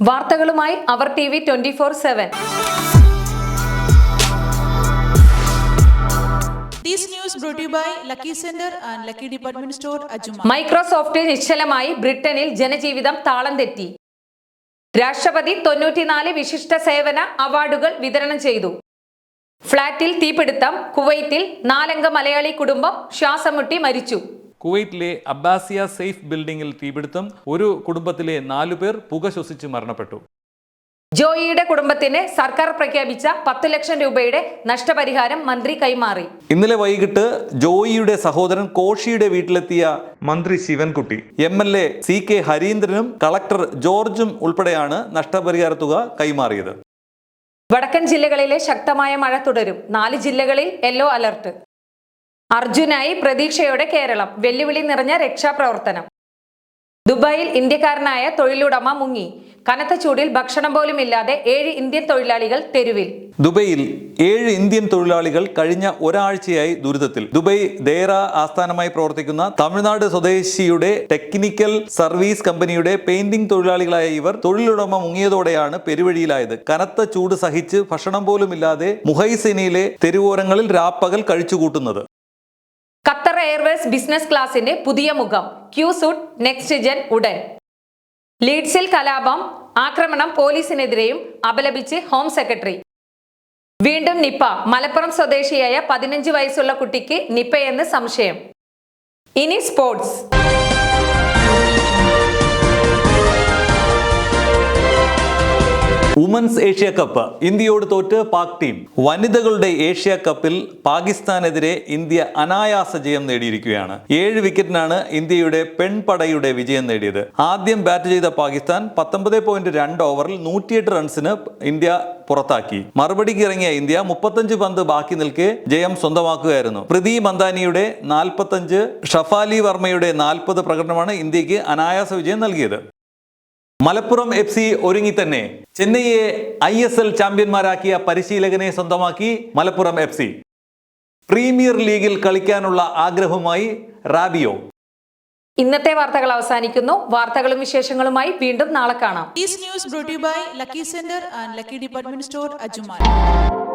വാർത്തകളുമായി അവർ T V twenty four seven. Microsoft നിശ്ചലമായി ബ്രിട്ടനിൽ ജനജീവിതം താളം തെറ്റി. രാഷ്ട്രപതി തൊണ്ണൂറ്റിനാല് വിശിഷ്ട സേവന അവാർഡുകൾ വിതരണം ചെയ്തു. ഫ്ളാറ്റിൽ തീപിടുത്തം കുവൈറ്റിൽ നാലംഗ മലയാളി കുടുംബം ശ്വാസമുട്ടി മരിച്ചു. കുവൈറ്റിലെ അബ്ബാസിയ സേഫ് ബിൽഡിംഗിൽ തീപിടുത്തം. ഒരു കുടുംബത്തിലെ നാലുപേർ പുക ശ്വസിച്ച് മരണപ്പെട്ടു. ജോയിയുടെ കുടുംബത്തിന് സർക്കാർ പ്രഖ്യാപിച്ച പത്ത് ലക്ഷം രൂപയുടെ നഷ്ടപരിഹാരം മന്ത്രി കൈമാറി. ഇന്നലെ വൈകിട്ട് ജോയിയുടെ സഹോദരൻ കോഷിയുടെ വീട്ടിലെത്തിയ മന്ത്രി Sivankutty. M L A C K ഹരീന്ദ്രനും collector ജോർജും ഉൾപ്പെടെയാണ് നഷ്ടപരിഹാര തുക കൈമാറിയത്. വടക്കൻ ജില്ലകളിലെ ശക്തമായ മഴ തുടരും. നാല് ജില്ലകളിൽ യെല്ലോ അലർട്ട്. അർജുനായി പ്രതീക്ഷയോടെ കേരളം. വെല്ലുവിളി നിറഞ്ഞ രക്ഷാപ്രവർത്തനം. ദുബായിൽ ഇന്ത്യക്കാരനായ തൊഴിലുടമ മുങ്ങി. കനത്ത ചൂടിൽ ഭക്ഷണം പോലും ഇല്ലാതെ ഏഴ് ഇന്ത്യൻ തൊഴിലാളികൾ തെരുവിൽ. ദുബൈയിൽ ഏഴ് ഇന്ത്യൻ തൊഴിലാളികൾ കഴിഞ്ഞ ഒരാഴ്ചയായി ദുരിതത്തിൽ. ദുബൈ ദേറ ആസ്ഥാനമായി പ്രവർത്തിക്കുന്ന തമിഴ്നാട് സ്വദേശിയുടെ ടെക്നിക്കൽ സർവീസ് കമ്പനിയുടെ പെയിന്റിംഗ് തൊഴിലാളികളായ ഇവർ തൊഴിലുടമ മുങ്ങിയതോടെയാണ് പെരുവഴിയിലായത്. കനത്ത ചൂട് സഹിച്ച് ഭക്ഷണം പോലുമില്ലാതെ മുഹൈസിനയിലെ തെരുവോരങ്ങളിൽ രാപ്പകൽ കഴിച്ചുകൂട്ടുന്നത്. ഖത്തർ എയർവേസ് ബിസിനസ് ക്ലാസിന്റെ പുതിയ മുഖം. ക്യൂ സൂട്ട് നെക്സ്റ്റ് ജെൻ ഉടൻ. ലീഡ്സിൽ കലാപം ആക്രമണം പോലീസിനെതിരെയും അപലപിച്ച് ഹോം സെക്രട്ടറി വീണ്ടും നിപ്പ മലപ്പുറം സ്വദേശിയായ പതിനഞ്ച് വയസ്സുള്ള കുട്ടിക്ക് നിപ്പയെന്ന് സംശയം. ഇനി സ്പോർട്സ് വുമൻസ് ഏഷ്യ കപ്പ് ഇന്ത്യയോട് തോറ്റ് പാക് ടീം. വനിതകളുടെ ഏഷ്യ കപ്പിൽ പാകിസ്ഥാനെതിരെ ഇന്ത്യ അനായാസ ജയം നേടിയിരിക്കുകയാണ്. ഏഴ് വിക്കറ്റിനാണ് ഇന്ത്യയുടെ പെൺപടയുടെ വിജയം നേടിയത്. ആദ്യം ബാറ്റ് ചെയ്ത പാകിസ്ഥാൻ പത്തൊമ്പത് പോയിന്റ് രണ്ട് ഓവറിൽ നൂറ്റിയെട്ട് റൺസിന് ഇന്ത്യ പുറത്താക്കി. മറുപടിക്ക് ഇറങ്ങിയ ഇന്ത്യ മുപ്പത്തഞ്ച് പന്ത് ബാക്കി നിൽക്കെ ജയം സ്വന്തമാക്കുകയായിരുന്നു. പ്രീതി മന്ദാനിയുടെ നാൽപ്പത്തഞ്ച് ഷഫാലി വർമ്മയുടെ നാൽപ്പത് പ്രകടനമാണ് ഇന്ത്യയ്ക്ക് അനായാസ വിജയം നൽകിയത്. മലപ്പുറം എഫ് സി ഒരുങ്ങി തന്നെ ചെന്നൈയെ ഐ എസ് എൽ ചാമ്പ്യന്മാരാക്കിയ പരിശീലകനെ സ്വന്തമാക്കി മലപ്പുറം എഫ് സി പ്രീമിയർ ലീഗിൽ കളിക്കാനുള്ള ആഗ്രഹവുമായി റാബിയോ. ഇന്നത്തെ വാർത്തകൾ അവസാനിക്കുന്നു. വാർത്തകളും വിശേഷങ്ങളുമായി വീണ്ടും നാളെ കാണാം. Lucky Centre and Lucky Department Store Lucky